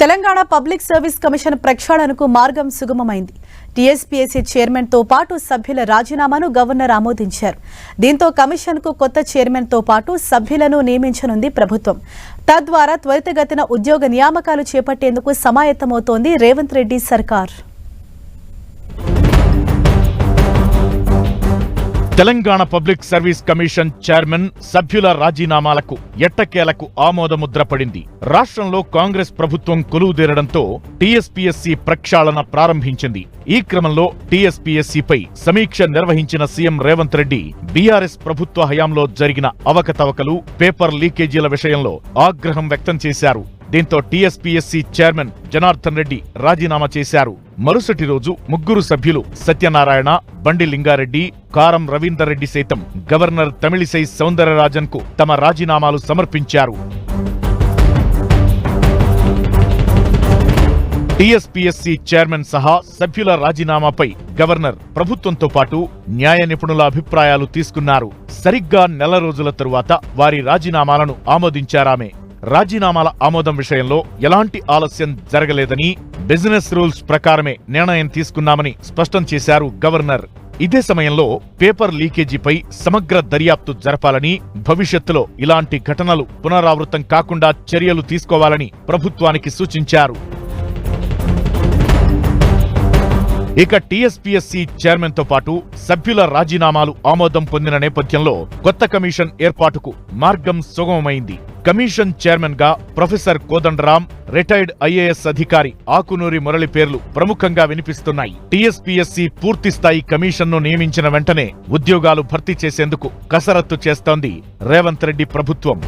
Telangana public service commission ప్రక్షాళనకు మార్గం సుగమమైంది. టీఎస్పీఎస్సీ చైర్మన్తో పాటు సభ్యుల రాజీనామాను గవర్నర్ ఆమోదించారు. దీంతో కమిషన్కు కొత్త చైర్మన్తో పాటు సభ్యులను నియమించనుంది ప్రభుత్వం. తద్వారా త్వరితగతిన ఉద్యోగ నియామకాలు చేపట్టేందుకు సమాయత్తమవుతోంది రేవంత్ రెడ్డి సర్కార్. Telangana public service commission chairman సభ్యుల రాజీనామాలకు ఎట్టకేలకు ఆమోదముద్ర పడింది. రాష్ట్రంలో కాంగ్రెస్ ప్రభుత్వం కొలువుదేరడంతో టీఎస్పీఎస్సీ ప్రక్షాళన ప్రారంభించింది. ఈ క్రమంలో టీఎస్పీఎస్సీపై సమీక్ష నిర్వహించిన సీఎం రేవంత్ రెడ్డి బీఆర్ఎస్ ప్రభుత్వ హయాంలో జరిగిన అవకతవకలు పేపర్ లీకేజీల విషయంలో ఆగ్రహం వ్యక్తం చేశారు. దీంతో టీఎస్పీఎస్సీ చైర్మన్ జనార్దన్ రెడ్డి రాజీనామా చేశారు. మరుసటి రోజు ముగ్గురు సభ్యులు సత్యనారాయణ బండి లింగారెడ్డి కారం రవీందర్ రెడ్డి సైతం గవర్నర్ తమిళిసై సౌందరరాజన్కు తమ రాజీనామాలు సమర్పించారు. టీఎస్పీఎస్సీ చైర్మన్ సహా సభ్యుల రాజీనామాపై గవర్నర్ ప్రభుత్వంతో పాటు న్యాయ నిపుణుల అభిప్రాయాలు తీసుకున్నారు. సరిగ్గా నెల రోజుల తరువాత వారి రాజీనామాలను ఆమోదించారామే. రాజీనామాల ఆమోదం విషయంలో ఎలాంటి ఆలస్యం జరగలేదని బిజినెస్ రూల్స్ ప్రకారమే నిర్ణయం తీసుకున్నామని స్పష్టం చేశారు గవర్నర్. ఇదే సమయంలో పేపర్ లీకేజీపై సమగ్ర దర్యాప్తు జరపాలని భవిష్యత్తులో ఇలాంటి ఘటనలు పునరావృతం కాకుండా చర్యలు తీసుకోవాలని ప్రభుత్వానికి సూచించారు. ఇక టీఎస్పీఎస్సీ చైర్మన్తో పాటు సభ్యుల రాజీనామాలు ఆమోదం పొందిన నేపథ్యంలో కొత్త కమిషన్ ఏర్పాటుకు మార్గం సుగమమైంది. కమిషన్ చైర్మన్గా ప్రొఫెసర్ కోదండరామ్ రిటైర్డ్ ఐఏఎస్ అధికారి ఆకునూరి మురళి పేర్లు ప్రముఖంగా వినిపిస్తున్నాయి. టీఎస్పీఎస్సీ పూర్తి స్థాయి కమిషన్ను నియమించిన వెంటనే ఉద్యోగాలు భర్తీ చేసేందుకు కసరత్తు చేస్తోంది రేవంత్ రెడ్డి ప్రభుత్వం.